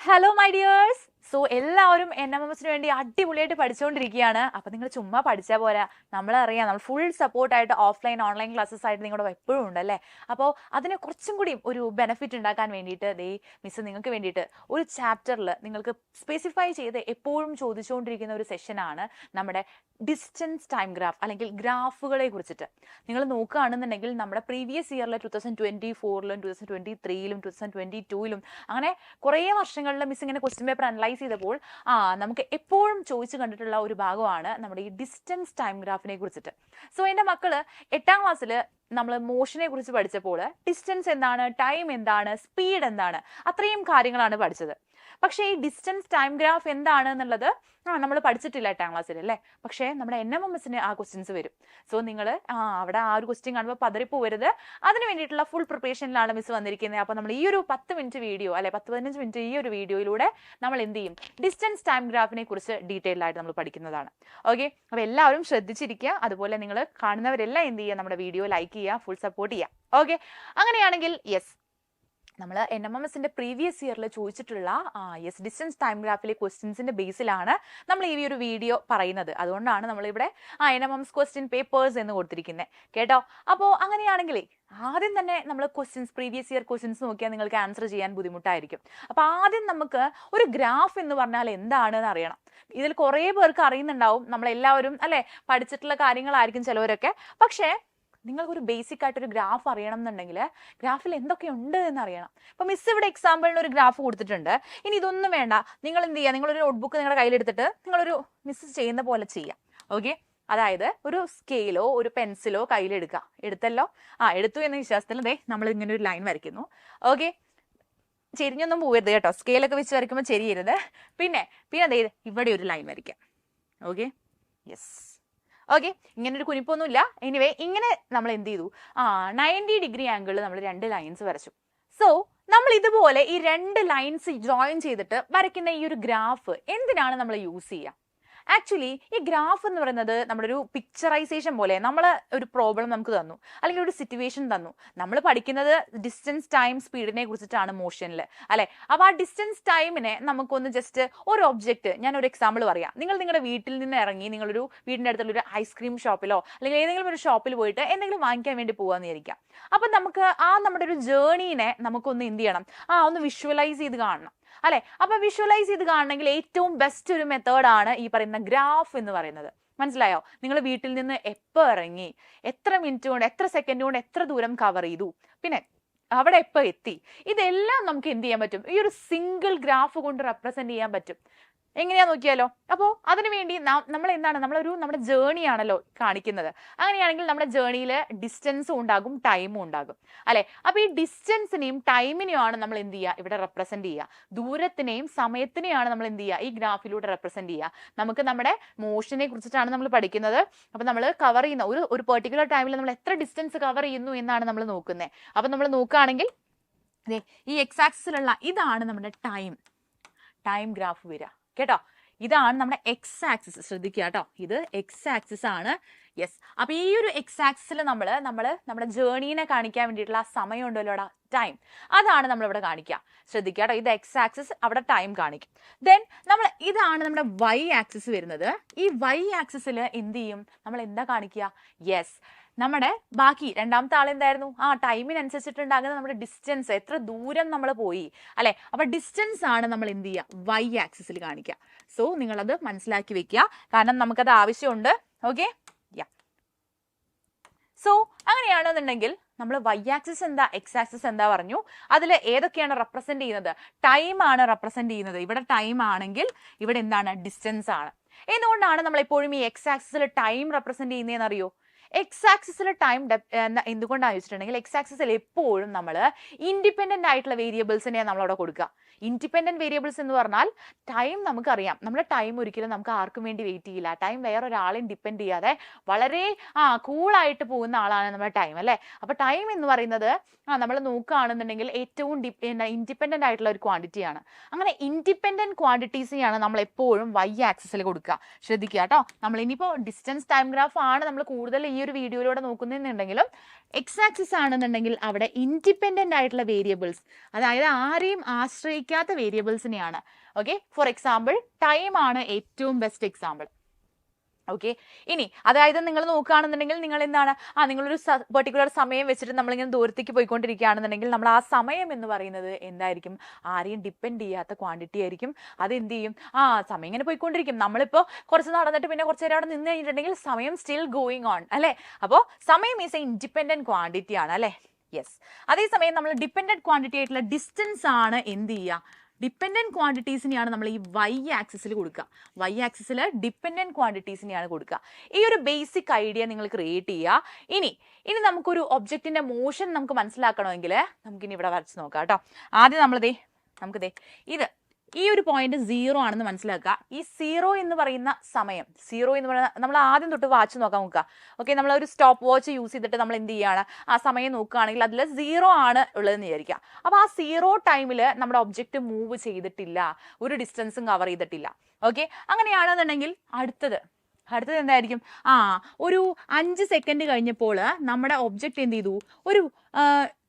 Hello my dears so എല്ലാവരും N M M എസിന് വേണ്ടി അടിപൊളിയായിട്ട് പഠിച്ചുകൊണ്ടിരിക്കുകയാണ് അപ്പോൾ നിങ്ങൾ ചുമ്മാ പഠിച്ചാൽ പോരാ. നമ്മളറിയാം നമ്മൾ ഫുൾ സപ്പോർട്ടായിട്ട് ഓഫ്ലൈൻ ഓൺലൈൻ ക്ലാസ്സസ് ആയിട്ട് നിങ്ങളുടെ എപ്പോഴും ഉണ്ടല്ലേ അപ്പോൾ അതിനെ കുറച്ചും കൂടി ഒരു ബെനിഫിറ്റ് ഉണ്ടാക്കാൻ വേണ്ടിയിട്ട് ദേ മിസ് നിങ്ങൾക്ക് വേണ്ടിയിട്ട് ഒരു ചാപ്റ്ററിൽ നിങ്ങൾക്ക് സ്പെസിഫൈ ചെയ്ത് എപ്പോഴും ചോദിച്ചുകൊണ്ടിരിക്കുന്ന ഒരു സെഷനാണ് നമ്മുടെ ഡിസ്റ്റൻസ് ടൈം ഗ്രാഫ് അല്ലെങ്കിൽ ഗ്രാഫുകളെ കുറിച്ചിട്ട്. നിങ്ങൾ നോക്കുകയാണെന്നുണ്ടെങ്കിൽ നമ്മുടെ പ്രീവിയസ് ഇയറിലെ ടു തൗസൻഡ് ട്വന്റി ഫോറിലും ടു തൗസൻഡ് ട്വന്റി ത്രീയിലും ടു തൗസൻഡ് ട്വന്റി ടൂയിലും അങ്ങനെ കുറേ വർഷങ്ങളിലെ മിസ് ഇങ്ങനെ ക്വസ്റ്റ്യൻ പേപ്പർ അനലൈസ് ചെയ്തപ്പോൾ ആ നമുക്ക് എപ്പോഴും ചോദിച്ചു കണ്ടിട്ടുള്ള ഒരു ഭാഗമാണ് നമ്മുടെ ഈ ഡിസ്റ്റൻസ് ടൈം ഗ്രാഫിനെ കുറിച്ചിട്ട്. സോ എന്റെ മക്കൾ എട്ടാം ക്ലാസ്സിൽ നമ്മൾ മോഷനെ കുറിച്ച് പഠിച്ചപ്പോൾ ഡിസ്റ്റൻസ് എന്താണ് ടൈം എന്താണ് സ്പീഡ് എന്താണ് അത്രയും കാര്യങ്ങളാണ് പഠിച്ചത്. പക്ഷേ ഈ ഡിസ്റ്റൻസ് ടൈം ഗ്രാഫ് എന്താണ് എന്നുള്ളത് ആ നമ്മൾ പഠിച്ചിട്ടില്ല എട്ടാം ക്ലാസ്സിൽ അല്ലേ? പക്ഷേ നമ്മുടെ എൻ എം എം എസിന് ആ ക്വസ്റ്റ്യൻസ് വരും. സോ നിങ്ങൾ ആ അവിടെ ആ ഒരു ക്വസ്റ്റ്യൻ കാണുമ്പോൾ പതറിപ്പോവരുത് അതിന് വേണ്ടിയിട്ടുള്ള ഫുൾ പ്രിപ്പറേഷനിലാണ് മിസ് വന്നിരിക്കുന്നത് അപ്പോൾ നമ്മൾ ഈ ഒരു പത്ത് മിനിറ്റ് വീഡിയോ അല്ലെ പത്ത് പതിനഞ്ച് മിനിറ്റ് ഈ ഒരു വീഡിയോയിലൂടെ നമ്മൾ എന്ത് ചെയ്യും? ഡിസ്റ്റൻസ് ടൈം ഗ്രാഫിനെ കുറിച്ച് ഡീറ്റെയിൽ ആയിട്ട് നമ്മൾ പഠിക്കുന്നതാണ്. ഓക്കെ അപ്പോൾ എല്ലാവരും ശ്രദ്ധിച്ചിരിക്കുക. അതുപോലെ നിങ്ങൾ കാണുന്നവരെല്ലാം എന്ത് ചെയ്യുക? നമ്മുടെ വീഡിയോ ലൈക്ക് ചെയ്യുക ഫുൾ സപ്പോർട്ട് ചെയ്യുക. ഓക്കെ അങ്ങനെയാണെങ്കിൽ യെസ് നമ്മൾ എൻ എം എം എസിന്റെ പ്രീവിയസ് ഇയറിൽ ചോദിച്ചിട്ടുള്ള യെസ് ഡിസ്റ്റൻസ് ടൈം ഗ്രാഫിലെ ക്വസ്റ്റ്യൻസിന്റെ ബേസിലാണ് നമ്മൾ ഈ ഒരു വീഡിയോ പറയുന്നത്. അതുകൊണ്ടാണ് നമ്മളിവിടെ ആ N M S question papers എന്ന് കൊടുത്തിരിക്കുന്നത് കേട്ടോ? അപ്പോൾ അങ്ങനെയാണെങ്കിൽ ആദ്യം തന്നെ നമ്മൾ ക്വസ്റ്റ്യൻസ് പ്രീവിയസ് ഇയർ ക്വസ്റ്റ്യൻസ് നോക്കിയാൽ നിങ്ങൾക്ക് ആൻസർ ചെയ്യാൻ ബുദ്ധിമുട്ടായിരിക്കും. അപ്പോൾ ആദ്യം നമുക്ക് ഒരു ഗ്രാഫ് എന്ന് പറഞ്ഞാൽ എന്താണെന്ന് അറിയണം. ഇതിൽ കുറേ പേർക്ക് അറിയുന്നുണ്ടാവും. നമ്മളെല്ലാവരും അല്ലെ പഠിച്ചിട്ടുള്ള കാര്യങ്ങളായിരിക്കും ചിലവരൊക്കെ. പക്ഷേ നിങ്ങൾക്കൊരു ബേസിക് ആയിട്ട് ഒരു ഗ്രാഫ് അറിയണം എന്നുണ്ടെങ്കിൽ ഗ്രാഫിൽ എന്തൊക്കെയുണ്ട് എന്ന് അറിയണം. അപ്പൊ മിസ് ഇവിടെ എക്സാമ്പിളിന് ഒരു ഗ്രാഫ് കൊടുത്തിട്ടുണ്ട്. ഇനി ഇതൊന്നും വേണ്ട. നിങ്ങൾ എന്ത് ചെയ്യുക? നിങ്ങളൊരു നോട്ട്ബുക്ക് നിങ്ങളുടെ കയ്യിലെടുത്തിട്ട് നിങ്ങളൊരു മിസ് ചെയ്യുന്ന പോലെ ചെയ്യാം. ഓക്കെ അതായത് ഒരു സ്കെയിലോ ഒരു പെൻസിലോ കയ്യിലെടുക്കുക. എടുത്തല്ലോ? ആ എടുത്തു എന്ന വിശ്വാസത്തിൽ ദേ നമ്മൾ ഇങ്ങനെ ഒരു ലൈൻ വരയ്ക്കുന്നു. ഓക്കെ ചെരിഞ്ഞൊന്നും പോകരുത് കേട്ടോ. സ്കെയിലൊക്കെ വെച്ച് വരയ്ക്കുമ്പോൾ ചെരിയരുത്. പിന്നെ പിന്നെ ദേ ഇവിടെ ഒരു ലൈൻ വരയ്ക്കാം. ഓക്കെ യെസ് ഓക്കെ ഇങ്ങനെ ഒരു കുനിപ്പൊന്നുമില്ല. എനിവേ ഇങ്ങനെ നമ്മൾ എന്ത് ചെയ്തു? ആ നയന്റി ഡിഗ്രി ആംഗിളിൽ നമ്മൾ രണ്ട് ലൈൻസ് വരച്ചു. സോ നമ്മൾ ഇതുപോലെ ഈ രണ്ട് ലൈൻസ് ജോയിൻ ചെയ്തിട്ട് വരയ്ക്കുന്ന ഈ ഒരു ഗ്രാഫ് എന്തിനാണ് നമ്മൾ യൂസ് ചെയ്യുക ആക്ച്വലി ഈ ഗ്രാഫ് എന്ന് പറയുന്നത് നമ്മുടെ ഒരു പിക്ചറൈസേഷൻ പോലെ നമ്മൾ ഒരു പ്രോബ്ലം നമുക്ക് തന്നു. അല്ലെങ്കിൽ ഒരു സിറ്റുവേഷൻ തന്നു. നമ്മൾ പഠിക്കുന്നത് ഡിസ്റ്റൻസ് ടൈം സ്പീഡിനെ കുറിച്ചിട്ടാണ് മോഷനിൽ അല്ലെ? അപ്പോൾ ആ ഡിസ്റ്റൻസ് ടൈമിനെ നമുക്കൊന്ന് ജസ്റ്റ് ഒരു ഒബ്ജക്റ്റ് ഞാൻ ഒരു എക്സാമ്പിൾ പറയാം. നിങ്ങൾ നിങ്ങളുടെ വീട്ടിൽ നിന്ന് ഇറങ്ങി നിങ്ങളൊരു വീടിന്റെ അടുത്തുള്ള ഒരു ഐസ്ക്രീം ഷോപ്പിലോ അല്ലെങ്കിൽ ഏതെങ്കിലും ഒരു ഷോപ്പിൽ പോയിട്ട് എന്തെങ്കിലും വാങ്ങിക്കാൻ വേണ്ടി പോകാമെന്ന് വിചാരിക്കാം അപ്പം നമുക്ക് ആ നമ്മുടെ ഒരു ജേണീനെ നമുക്കൊന്ന് എന്ത് ചെയ്യണം? ആ ഒന്ന് വിഷ്വലൈസ് ചെയ്ത് കാണണം. അല്ലെ? അപ്പൊ വിഷ്വലൈസ് ചെയ്ത് കാണണമെങ്കിൽ ഏറ്റവും ബെസ്റ്റ് ഒരു മെത്തേഡാണ് ഈ പറയുന്ന ഗ്രാഫ് എന്ന് പറയുന്നത്. മനസ്സിലായോ? നിങ്ങൾ വീട്ടിൽ നിന്ന് എപ്പോൾ ഇറങ്ങി എത്ര മിനിറ്റ് കൊണ്ട് എത്ര സെക്കൻഡ് കൊണ്ട് എത്ര ദൂരം കവർ ചെയ്തു പിന്നെ അവിടെ എപ്പോൾ എത്തി ഇതെല്ലാം നമുക്ക് എന്ത് ചെയ്യാൻ പറ്റും? ഈ ഒരു സിംഗിൾ ഗ്രാഫ് കൊണ്ട് റെപ്രസെന്റ് ചെയ്യാൻ പറ്റും. എങ്ങനെയാ നോക്കിയാലോ? അപ്പോൾ അതിനുവേണ്ടി നമ്മൾ എന്താണ്? നമ്മളൊരു നമ്മുടെ ജേണി ആണല്ലോ കാണിക്കുന്നത്. അങ്ങനെയാണെങ്കിൽ നമ്മുടെ ജേണിയിൽ ഡിസ്റ്റൻസും ഉണ്ടാകും ടൈമും ഉണ്ടാകും. അല്ലെ? അപ്പോൾ ഈ ഡിസ്റ്റൻസിനെയും ടൈമിനെയും ആണ് നമ്മൾ എന്ത് ചെയ്യുക? ഇവിടെ റെപ്രസെന്റ് ചെയ്യുക. ദൂരത്തിനെയും സമയത്തിനെയാണ് നമ്മൾ എന്ത് ചെയ്യുക? ഈ ഗ്രാഫിലൂടെ റെപ്രസെന്റ് ചെയ്യുക. നമുക്ക് നമ്മുടെ മോഷനെ കുറിച്ചിട്ടാണ് നമ്മൾ പഠിക്കുന്നത്. അപ്പോൾ നമ്മൾ കവർ ചെയ്യുന്ന ഒരു ഒരു പെർട്ടിക്കുലർ ടൈമിൽ നമ്മൾ എത്ര ഡിസ്റ്റൻസ് കവർ ചെയ്യുന്നു എന്നാണ് നമ്മൾ നോക്കുന്നത് അപ്പോൾ നമ്മൾ നോക്കുകയാണെങ്കിൽ ഈ എക്സാക്സിലുള്ള ഇതാണ് നമ്മുടെ ടൈം ടൈം ഗ്രാഫ് വരിക. കേട്ടോ? ഇതാണ് നമ്മുടെ എക്സ് ആക്സിസ് ശ്രദ്ധിക്കുക കേട്ടോ. ഇത് എക്സ് ആക്സിസ് ആണ്. യെസ് അപ്പൊ ഈ ഒരു എക്സ് ആക്സിൽ നമ്മൾ നമ്മൾ നമ്മുടെ ജേണീനെ കാണിക്കാൻ വേണ്ടിയിട്ടുള്ള സമയം ഉണ്ടല്ലോടാ ടൈം അതാണ് നമ്മൾ ഇവിടെ കാണിക്കുക. ശ്രദ്ധിക്കുക കേട്ടോ. ഇത് എക്സ് ആക്സിസ് അവിടെ ടൈം കാണിക്കും. ദെൻ നമ്മൾ ഇതാണ് നമ്മുടെ വൈ ആക്സിസ് വരുന്നത്. ഈ വൈ ആക്സിസിൽ എന്ത് ചെയ്യും? നമ്മൾ എന്താ കാണിക്കുക? യെസ് നമ്മുടെ ബാക്കി രണ്ടാമത്തെ ആൾ എന്തായിരുന്നു? ആ ടൈമിനനുസരിച്ചിട്ടുണ്ടാകുന്ന നമ്മുടെ ഡിസ്റ്റൻസ് എത്ര ദൂരം നമ്മൾ പോയി അല്ലെ? അപ്പൊ ഡിസ്റ്റൻസ് ആണ് നമ്മൾ എന്ത് ചെയ്യുക വൈ ആക്സിസിൽ കാണിക്കുക സോ നിങ്ങൾ അത് മനസ്സിലാക്കി വെക്കുക കാരണം നമുക്കത് ആവശ്യമുണ്ട്. ഓക്കെ യാ സോ അങ്ങനെയാണെന്നുണ്ടെങ്കിൽ നമ്മൾ വൈ ആക്സിസ് എന്താ എക്സ് ആക്സിസ് എന്താ പറഞ്ഞു. അതിൽ ഏതൊക്കെയാണ് റെപ്രസെന്റ് ചെയ്യുന്നത്? ടൈം ആണ് റെപ്രസെന്റ് ചെയ്യുന്നത്. ഇവിടെ ടൈം ആണെങ്കിൽ ഇവിടെ എന്താണ്? ഡിസ്റ്റൻസ് ആണ്. എന്തുകൊണ്ടാണ് നമ്മൾ എപ്പോഴും ഈ എക്സ് ആക്സിസിൽ ടൈം റെപ്രസെന്റ് ചെയ്യുന്നതെന്ന് അറിയോ? എക്സ് ആക്സിസിൽ ടൈം എന്തുകൊണ്ടാണ് വെച്ചിട്ടുണ്ടെങ്കിൽ എക്സ് ആക്സിസിൽ എപ്പോഴും നമ്മൾ ഇൻഡിപെൻഡന്റ് ആയിട്ടുള്ള വേരിയബിൾസിനെ നമ്മളവിടെ കൊടുക്കുക. ഇൻഡിപെൻഡന്റ് വേരിയബിൾസ് എന്ന് പറഞ്ഞാൽ ടൈം നമുക്കറിയാം. നമ്മുടെ ടൈം ഒരിക്കലും നമുക്ക് ആർക്കും വേണ്ടി വെയിറ്റ് ചെയ്യില്ല. ടൈം വേറൊരാളെയും ഡിപ്പെൻഡ് ചെയ്യാതെ വളരെ ആ കൂളായിട്ട് പോകുന്ന ആളാണ് നമ്മുടെ ടൈം അല്ലേ? അപ്പോൾ ടൈം എന്ന് പറയുന്നത് ആ നമ്മൾ നോക്കുകയാണെന്നുണ്ടെങ്കിൽ ഏറ്റവും ഇൻഡിപെൻഡന്റ് ആയിട്ടുള്ള ഒരു ക്വാണ്ടിറ്റിയാണ് അങ്ങനെ ഇൻഡിപെൻഡന്റ് ക്വാണ്ടിറ്റീസിനെയാണ് നമ്മൾ എപ്പോഴും വൈ ആക്സിസിൽ കൊടുക്കുക. ശ്രദ്ധിക്കുക കേട്ടോ. നമ്മൾ ഇനിയിപ്പോൾ ഡിസ്റ്റൻസ് ടൈം ഗ്രാഫ് ആണ് നമ്മൾ കൂടുതൽ ഈ ഒരു വീഡിയോയിലൂടെ നോക്കുന്നുണ്ടെങ്കിലും എക്സ് ആക്സിസ് ആണെന്നുണ്ടെങ്കിൽ അവിടെ ഇൻഡിപെൻഡന്റ് ആയിട്ടുള്ള വേരിയബിൾസ് അതായത് ആരെയും ആശ്രയിക്കാത്ത വേരിയബിൾസിനെയാണ് ഓക്കെ ഫോർ എക്സാമ്പിൾ ടൈം ആണ് ഏറ്റവും ബെസ്റ്റ് എക്സാമ്പിൾ ഓക്കെ ഇനി അതായത് നിങ്ങൾ നോക്കുകയാണെന്നുണ്ടെങ്കിൽ നിങ്ങൾ എന്താണ് ആ നിങ്ങളൊരു പെർട്ടിക്കുലർ സമയം വെച്ചിട്ട് നമ്മളിങ്ങനെ ദൂരത്തേക്ക് പോയിക്കൊണ്ടിരിക്കുകയാണെന്നുണ്ടെങ്കിൽ നമ്മൾ ആ സമയം എന്ന് പറയുന്നത് എന്തായിരിക്കും? ആരെയും ഡിപ്പെൻഡ് ചെയ്യാത്ത ക്വാണ്ടിറ്റി ആയിരിക്കും. അത് എന്ത് ചെയ്യും? ആ സമയം ഇങ്ങനെ പോയിക്കൊണ്ടിരിക്കും. നമ്മളിപ്പോൾ കുറച്ച് നടന്നിട്ട് പിന്നെ കുറച്ച് നേരം അവിടെ നിന്ന് കഴിഞ്ഞിട്ടുണ്ടെങ്കിൽ സമയം സ്റ്റിൽ ഗോയിങ് ഓൺ അല്ലേ? അപ്പോൾ സമയം ഈസ് എ ഇൻഡിപെൻഡന്റ് ക്വാണ്ടിറ്റി ആണ് അല്ലേ? യെസ് അതേസമയം നമ്മൾ ഡിപ്പെൻഡന്റ് ക്വാണ്ടിറ്റി ആയിട്ടുള്ള ഡിസ്റ്റൻസ് ആണ് എന്ത് ചെയ്യുക? ഡിപ്പെൻഡന്റ് ക്വാണ്ടിറ്റീസിനെയാണ് നമ്മൾ ഈ വൈ ആക്സിസിൽ കൊടുക്കുക. വൈ ആക്സിസിൽ ഡിപ്പെൻഡന്റ് ക്വാണ്ടിറ്റീസിനെയാണ് കൊടുക്കുക. ഈ ഒരു ബേസിക് ഐഡിയ നിങ്ങൾ ക്രിയേറ്റ് ചെയ്യുക. ഇനി ഇനി നമുക്കൊരു ഒബ്ജക്റ്റിന്റെ മോഷൻ നമുക്ക് മനസ്സിലാക്കണമെങ്കിൽ നമുക്കിനി ഇവിടെ വരച്ച് നോക്കാം കേട്ടോ. ആദ്യം നമ്മളിതേ നമുക്ക് ദേ ഇത് ഈ ഒരു പോയിന്റ് സീറോ ആണെന്ന് മനസ്സിലാക്കുക. ഈ സീറോ എന്ന് പറയുന്ന സമയം സീറോ എന്ന് പറയുന്ന നമ്മൾ ആദ്യം തൊട്ട് വാച്ച് നോക്കാൻ നോക്കുക. ഓക്കെ നമ്മൾ ഒരു സ്റ്റോപ്പ് വാച്ച് യൂസ് ചെയ്തിട്ട് നമ്മൾ എന്ത് ചെയ്യുകയാണ് ആ സമയം നോക്കുകയാണെങ്കിൽ അതിൽ സീറോ ആണ് ഉള്ളതെന്ന് വിചാരിക്കുക. അപ്പോൾ ആ സീറോ ടൈമിൽ നമ്മുടെ ഒബ്ജക്റ്റ് മൂവ് ചെയ്തിട്ടില്ല. ഒരു ഡിസ്റ്റൻസും കവർ ചെയ്തിട്ടില്ല. ഓക്കെ അങ്ങനെയാണെന്നുണ്ടെങ്കിൽ അടുത്തത്. അടുത്തത് എന്തായിരിക്കും? ആ ഒരു അഞ്ച് സെക്കൻഡ് കഴിഞ്ഞപ്പോൾ നമ്മുടെ ഒബ്ജക്റ്റ് എന്ത് ചെയ്തു? ഒരു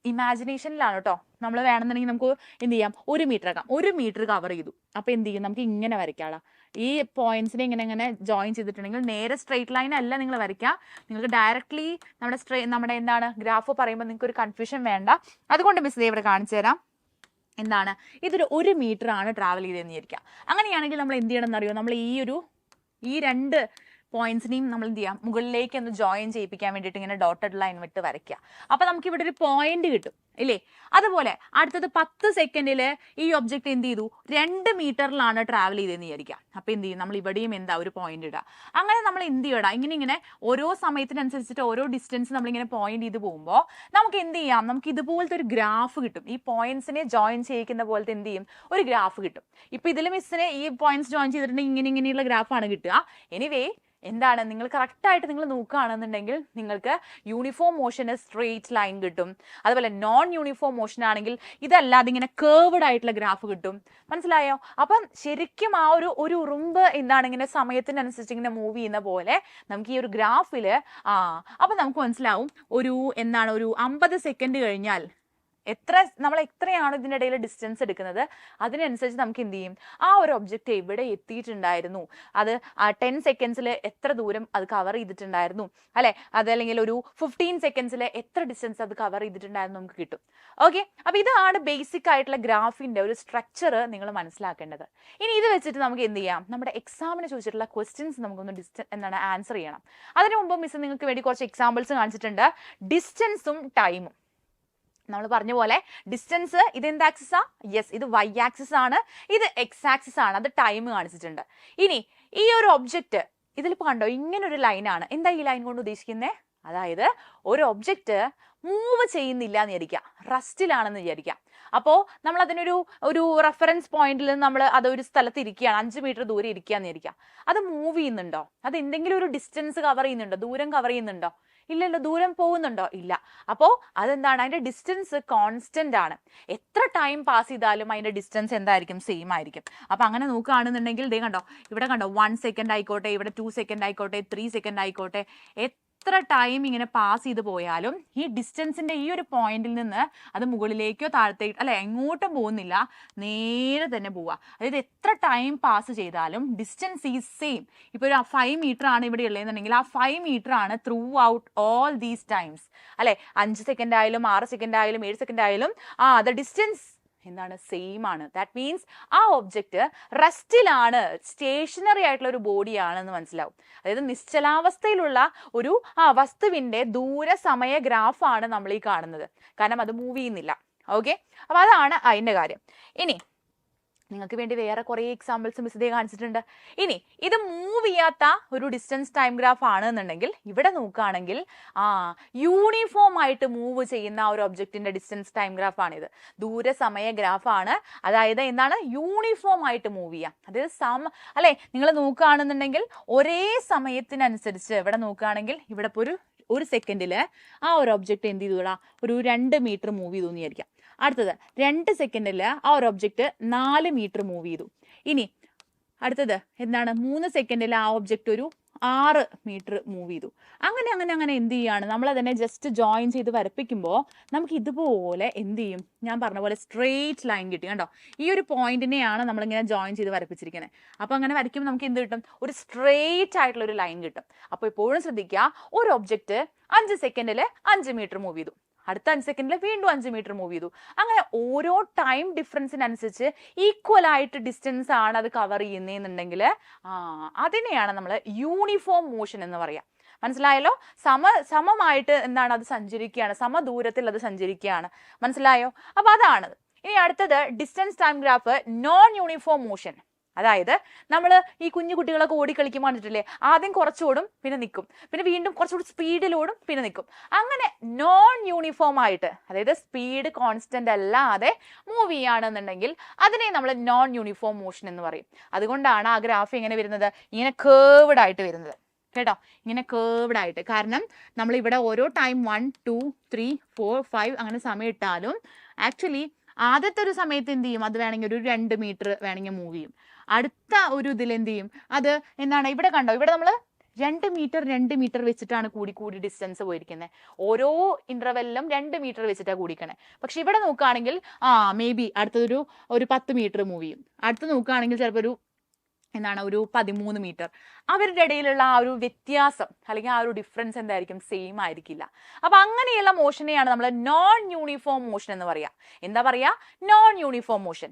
ഇമാജിനേഷനിലാണ് കേട്ടോ നമ്മൾ വേണമെന്നുണ്ടെങ്കിൽ നമുക്ക് എന്ത് ചെയ്യാം? ഒരു മീറ്റർ ആക്കാം. ഒരു മീറ്റർ കവർ ചെയ്തു. അപ്പോൾ എന്ത് ചെയ്യും? നമുക്ക് ഇങ്ങനെ വരയ്ക്കാടാ ഈ പോയിന്റ്സിനെ ഇങ്ങനെ ഇങ്ങനെ ജോയിൻ ചെയ്തിട്ടുണ്ടെങ്കിൽ നേരെ സ്ട്രെയിറ്റ് ലൈൻ അല്ല നിങ്ങൾ വരയ്ക്കുക നിങ്ങൾക്ക് ഡയറക്റ്റ്ലി നമ്മുടെ സ്ട്രേ നമ്മുടെ എന്താണ് ഗ്രാഫ് പറയുമ്പോൾ നിങ്ങൾക്ക് ഒരു കൺഫ്യൂഷൻ വേണ്ട. അതുകൊണ്ട് മിസ് ഇവിടെ കാണിച്ചു തരാം. എന്താണ്? ഇതൊരു ഒരു മീറ്റർ ആണ് ട്രാവൽ ചെയ്തതെന്ന് വിചാരിക്കുക അങ്ങനെയാണെങ്കിൽ നമ്മൾ എന്ത് ചെയ്യണം എന്നറിയോ നമ്മൾ ഈ ഒരു ഈ രണ്ട് പോയിന്റ്സിനെയും നമ്മൾ എന്ത് ചെയ്യാം? മുകളിലേക്ക് ഒന്ന് ജോയിൻ ചെയ്യിപ്പിക്കാൻ വേണ്ടിയിട്ട് ഇങ്ങനെ ഡോട്ടഡ് ലൈൻ വിട്ട് വരയ്ക്കുക. അപ്പൊ നമുക്ക് ഇവിടെ ഒരു പോയിന്റ് കിട്ടും. ഇല്ലേ? അതുപോലെ അടുത്തത് പത്ത് സെക്കൻഡിൽ ഈ ഒബ്ജക്റ്റ് എന്ത് ചെയ്തു? രണ്ട് മീറ്ററിലാണ് ട്രാവൽ ചെയ്തതെന്ന് വിചാരിക്കുക. അപ്പോൾ എന്ത് ചെയ്യും? നമ്മൾ ഇവിടെയും എന്താ ഒരു പോയിന്റ് ഇടുക. അങ്ങനെ നമ്മൾ എന്ത് ചെയ്യടാ ഇങ്ങനെ ഇങ്ങനെ ഓരോ സമയത്തിനനുസരിച്ചിട്ട് ഓരോ ഡിസ്റ്റൻസ് നമ്മളിങ്ങനെ പോയിന്റ് ചെയ്ത് പോകുമ്പോൾ നമുക്ക് എന്ത് ചെയ്യാം? നമുക്ക് ഇതുപോലത്തെ ഒരു ഗ്രാഫ് കിട്ടും. ഈ പോയിന്റ്സിനെ ജോയിൻ ചെയ്യിക്കുന്ന പോലത്തെ എന്ത് ചെയ്യും? ഒരു ഗ്രാഫ് കിട്ടും. ഇപ്പോൾ ഇതിൽ മിസ്സിനെ ഈ പോയിന്റ്സ് ജോയിൻ ചെയ്തിട്ടുണ്ടെങ്കിൽ ഇങ്ങനെ ഇങ്ങനെയുള്ള ഗ്രാഫാണ് കിട്ടുക. എനിവേ എന്താണ്? നിങ്ങൾ കറക്റ്റായിട്ട് നിങ്ങൾ നോക്കുകയാണെന്നുണ്ടെങ്കിൽ നിങ്ങൾക്ക് യൂണിഫോം മോഷന് സ്ട്രേറ്റ് ലൈൻ കിട്ടും. അതുപോലെ നോൺ യൂണിഫോം മോഷൻ ആണെങ്കിൽ ഇതല്ലാതെ ഇങ്ങനെ കേർവഡ് ആയിട്ടുള്ള ഗ്രാഫ് കിട്ടും. മനസ്സിലായോ? അപ്പം ശരിക്കും ആ ഒരു ഒരു ഉറുമ്പ് എന്താണ് ഇങ്ങനെ സമയത്തിനനുസരിച്ച് ഇങ്ങനെ മൂവ് ചെയ്യുന്ന പോലെ നമുക്ക് ഈ ഒരു ഗ്രാഫിൽ ആ അപ്പം നമുക്ക് മനസ്സിലാവും. ഒരു എന്താണ് ഒരു അമ്പത് സെക്കൻഡ് കഴിഞ്ഞാൽ എത്ര നമ്മൾ എത്രയാണ് ഇതിന്റെ ഇടയിൽ ഡിസ്റ്റൻസ് എടുക്കുന്നത്? അതിനനുസരിച്ച് നമുക്ക് എന്ത് ചെയ്യും? ആ ഒരു ഒബ്ജക്റ്റ് എവിടെ എത്തിയിട്ടുണ്ടായിരുന്നു? അത് ടെൻ സെക്കൻഡ്സിൽ എത്ര ദൂരം അത് കവർ ചെയ്തിട്ടുണ്ടായിരുന്നു? അല്ലെ? അതല്ലെങ്കിൽ ഒരു ഫിഫ്റ്റീൻ സെക്കൻഡ്സിൽ എത്ര ഡിസ്റ്റൻസ് അത് കവർ ചെയ്തിട്ടുണ്ടായിരുന്നു നമുക്ക് കിട്ടും. ഓക്കെ അപ്പോൾ ഇതാണ് ബേസിക് ആയിട്ടുള്ള ഗ്രാഫിന്റെ ഒരു സ്ട്രക്ചർ നിങ്ങൾ മനസ്സിലാക്കേണ്ടത്. ഇനി ഇത് വെച്ചിട്ട് നമുക്ക് എന്ത് ചെയ്യാം? നമ്മുടെ എക്സാമിന് ചോദിച്ചിട്ടുള്ള ക്വസ്റ്റ്യൻസ് നമുക്കൊന്ന് ഡിസ്റ്റൻ എന്താണ് ആൻസർ ചെയ്യണം. അതിനു മുമ്പ് മിസ് നിങ്ങൾക്ക് വേണ്ടി കുറച്ച് എക്സാമ്പിൾസ് കാണിച്ചിട്ടുണ്ട്. ഡിസ്റ്റൻസും ടൈമും നമ്മൾ പറഞ്ഞ പോലെ ഡിസ്റ്റൻസ് ഇത് എന്ത് ആക്സിസാ യെസ് ഇത് വൈ ആക്സിസ് ആണ്. ഇത് എക്സ് ആക്സിസ് ആണ്. അത് ടൈം കാണിച്ചിട്ടുണ്ട്. ഇനി ഈ ഒരു ഒബ്ജക്റ്റ് ഇതിലിപ്പോൾ കണ്ടോ? ഇങ്ങനെ ഒരു ലൈനാണ് എന്താ ഈ ലൈൻ കൊണ്ട് ഉദ്ദേശിക്കുന്നത് അതായത് ഒരു ഒബ്ജക്റ്റ് മൂവ് ചെയ്യുന്നില്ല എന്ന് വിചാരിക്കുക റസ്റ്റിലാണെന്ന് വിചാരിക്കുക അപ്പോൾ നമ്മൾ അതിനൊരു ഒരു റെഫറൻസ് പോയിന്റിൽ നമ്മൾ അതൊരു സ്ഥലത്ത് ഇരിക്കുകയാണ്. അഞ്ച് മീറ്റർ ദൂരെ ഇരിക്കുകയെന്ന് വിചാരിക്കുക അത് മൂവ് ചെയ്യുന്നുണ്ടോ? അത് എന്തെങ്കിലും ഒരു ഡിസ്റ്റൻസ് കവർ ചെയ്യുന്നുണ്ടോ? ദൂരം കവർ ചെയ്യുന്നുണ്ടോ? ഇല്ലല്ലോ ദൂരം പോകുന്നുണ്ടോ? ഇല്ല. അപ്പോൾ അതെന്താണ്? അതിന്റെ ഡിസ്റ്റൻസ് കോൺസ്റ്റന്റ് ആണ്. എത്ര ടൈം പാസ് ചെയ്താലും അതിന്റെ ഡിസ്റ്റൻസ് എന്തായിരിക്കും? സെയിം ആയിരിക്കും. അപ്പോൾ അങ്ങനെ നോക്കുകയാണെന്നുണ്ടെങ്കിൽ ദേ കണ്ടോ ഇവിടെ കണ്ടോ വൺ സെക്കൻഡ് ആയിക്കോട്ടെ ഇവിടെ ടു സെക്കൻഡ് ആയിക്കോട്ടെ ത്രീ സെക്കൻഡ് ആയിക്കോട്ടെ എത്ര ടൈം ഇങ്ങനെ പാസ് ചെയ്ത് പോയാലും ഈ ഡിസ്റ്റൻസിന്റെ ഈ ഒരു പോയിന്റിൽ നിന്ന് അത് മുകളിലേക്കോ താഴത്തേക്കോ അല്ലെ എങ്ങോട്ടും പോകുന്നില്ല. നേരെ തന്നെ പോവുക. അതായത് എത്ര ടൈം പാസ് ചെയ്താലും ഡിസ്റ്റൻസ് ഈസ് സെയിം ഇപ്പോൾ ഒരു ഫൈവ് മീറ്റർ ആണ് ഇവിടെ ഉള്ളതെന്നുണ്ടെങ്കിൽ ആ ഫൈവ് മീറ്റർ ആണ് throughout all these times അല്ലെ അഞ്ച് സെക്കൻഡ് ആയാലും ആറ് സെക്കൻഡ് ആയാലും ഏഴ് സെക്കൻഡ് ആയാലും ആ ദ ഡിസ്റ്റൻസ് എന്താണ്? സെയിം ആണ്. ദാറ്റ് മീൻസ് ആ ഒബ്ജക്റ്റ് റെസ്റ്റിലാണ് സ്റ്റേഷനറി ആയിട്ടുള്ള ഒരു ബോഡി ആണെന്ന് മനസ്സിലാവും. അതായത് നിശ്ചലാവസ്ഥയിലുള്ള ഒരു ആ വസ്തുവിന്റെ ദൂരസമയ ഗ്രാഫാണ് നമ്മൾ ഈ കാണുന്നത്. കാരണം അത് മൂവ് ചെയ്യുന്നില്ല. ഓക്കെ അപ്പോൾ അതാണ് അതിന്റെ കാര്യം. ഇനി നിങ്ങൾക്ക് വേണ്ടി വേറെ കുറേ എക്സാമ്പിൾസ് മിസ് ചെയ്ത് കാണിച്ചിട്ടുണ്ട്. ഇനി ഇത് മൂവ് ചെയ്യാത്ത ഒരു ഡിസ്റ്റൻസ് ടൈം ഗ്രാഫ് ആണ് എന്നുണ്ടെങ്കിൽ ഇവിടെ നോക്കുകയാണെങ്കിൽ ആ യൂണിഫോം ആയിട്ട് മൂവ് ചെയ്യുന്ന ഒരു ഒബ്ജക്റ്റിന്റെ ഡിസ്റ്റൻസ് ടൈം ഗ്രാഫ് ആണിത്. ദൂരസമയ ആണ്. അതായത് എന്താണ്? യൂണിഫോം ആയിട്ട് മൂവ് ചെയ്യാം. അതായത് സമ അല്ലെ? നിങ്ങൾ നോക്കുകയാണെന്നുണ്ടെങ്കിൽ ഒരേ സമയത്തിനനുസരിച്ച് ഇവിടെ നോക്കുകയാണെങ്കിൽ ഇവിടെ ഇപ്പോൾ ഒരു ഒരു സെക്കൻഡിൽ ആ ഒരു ഒബ്ജക്റ്റ് എന്ത് ചെയ്തുകൂടാ ഒരു രണ്ട് മീറ്റർ മൂവ് ചെയ്തു എന്ന് വിചാരിക്കാം. അടുത്തത് രണ്ട് സെക്കൻഡിൽ ആ ഒരു ഒബ്ജക്റ്റ് നാല് മീറ്റർ മൂവ് ചെയ്തു. ഇനി അടുത്തത് എന്താണ്? മൂന്ന് സെക്കൻഡിൽ ആ ഒബ്ജക്റ്റ് ഒരു ആറ് മീറ്റർ മൂവ് ചെയ്തു. അങ്ങനെ അങ്ങനെ അങ്ങനെ എന്ത് ചെയ്യാണ്? നമ്മൾ അതിനെ ജസ്റ്റ് ജോയിൻ ചെയ്ത് വരപ്പിക്കുമ്പോൾ നമുക്ക് ഇതുപോലെ എന്ത് ചെയ്യും? ഞാൻ പറഞ്ഞ പോലെ സ്ട്രെയിറ്റ് ലൈൻ കിട്ടി കണ്ടോ? ഈ ഒരു പോയിന്റിനെയാണ് നമ്മളിങ്ങനെ ജോയിൻ ചെയ്ത് വരപ്പിച്ചിരിക്കുന്നത് അപ്പോൾ അങ്ങനെ വരയ്ക്കുമ്പോൾ നമുക്ക് എന്ത് കിട്ടും? ഒരു സ്ട്രെയിറ്റ് ആയിട്ടുള്ള ഒരു ലൈൻ കിട്ടും. അപ്പോൾ എപ്പോഴും ശ്രദ്ധിക്കുക ഒരു ഒബ്ജക്റ്റ് അഞ്ച് സെക്കൻഡിൽ അഞ്ച് മീറ്റർ മൂവ് ചെയ്തു. അടുത്ത അഞ്ച് സെക്കൻഡിൽ വീണ്ടും അഞ്ച് മീറ്റർ മൂവ് ചെയ്തു. അങ്ങനെ ഓരോ ടൈം ഡിഫറൻസിനനുസരിച്ച് ഈക്വൽ ആയിട്ട് ഡിസ്റ്റൻസ് ആണ് അത് കവർ ചെയ്യുന്നതെന്നുണ്ടെങ്കിൽ ആ അതിനെയാണ് നമ്മൾ യൂണിഫോം മോഷൻ എന്ന് പറയാം. മനസ്സിലായല്ലോ? സമ സമമായിട്ട് എന്താണ് അത് സഞ്ചരിക്കുകയാണ്. സമദൂരത്തിൽ അത് സഞ്ചരിക്കുകയാണ്. മനസ്സിലായോ? അപ്പോൾ അതാണ്. ഇനി അടുത്തത് distance time graph non uniform motion അതായത് നമ്മൾ ഈ കുഞ്ഞു കുട്ടികളൊക്കെ ഓടിക്കളിക്കുമ്പോൾ കണ്ടിട്ടില്ലേ? ആദ്യം കുറച്ചോടും പിന്നെ നിൽക്കും പിന്നെ വീണ്ടും കുറച്ചുകൂടി സ്പീഡിലോടും പിന്നെ നിൽക്കും അങ്ങനെ നോൺ യൂണിഫോം ആയിട്ട് അതായത് സ്പീഡ് കോൺസ്റ്റന്റ് അല്ലാതെ മൂവ് ചെയ്യുകയാണെന്നുണ്ടെങ്കിൽ അതിനെ നമ്മൾ നോൺ യൂണിഫോം മോഷൻ എന്ന് പറയും. അതുകൊണ്ടാണ് ആ ഗ്രാഫ് ഇങ്ങനെ വരുന്നത്. ഇങ്ങനെ കേർവ്ഡ് ആയിട്ട് വരുന്നത്. കേട്ടോ? ഇങ്ങനെ കേർവ്ഡ് ആയിട്ട്. കാരണം നമ്മൾ ഇവിടെ ഓരോ time one two three four five അങ്ങനെ സമയം ഇട്ടാലും ആക്ച്വലി ആദ്യത്തെ ഒരു സമയത്ത് എന്ത് ചെയ്യും? അത് വേണമെങ്കിൽ ഒരു രണ്ട് മീറ്റർ വേണമെങ്കിൽ മൂവ് ചെയ്യും. അടുത്ത ഒരു ഇതിൽ എന്ത് ചെയ്യും? അത് എന്താണ്? ഇവിടെ കണ്ടോ? ഇവിടെ നമ്മൾ രണ്ട് മീറ്റർ രണ്ട് മീറ്റർ വെച്ചിട്ടാണ് കൂടി കൂടി ഡിസ്റ്റൻസ് പോയിരിക്കുന്നത് ഓരോ ഇന്റർവെല്ലിലും രണ്ട് മീറ്റർ വെച്ചിട്ടാണ് കൂടിക്കണേ. പക്ഷെ ഇവിടെ നോക്കുകയാണെങ്കിൽ ആ മേ ബി അടുത്തൊരു ഒരു പത്ത് മീറ്റർ മൂവ് ചെയ്യും. അടുത്ത് നോക്കുകയാണെങ്കിൽ ചിലപ്പോൾ ഒരു എന്താണ്? ഒരു പതിമൂന്ന് മീറ്റർ. അവരുടെ ഇടയിലുള്ള ആ ഒരു വ്യത്യാസം അല്ലെങ്കിൽ ആ ഒരു ഡിഫറൻസ് എന്തായിരിക്കും? സെയിം ആയിരിക്കില്ല. അപ്പൊ അങ്ങനെയുള്ള മോഷനെയാണ് നമ്മൾ നോൺ യൂണിഫോം മോഷൻ എന്ന് പറയാ. എന്താ പറയാ? നോൺ യൂണിഫോം മോഷൻ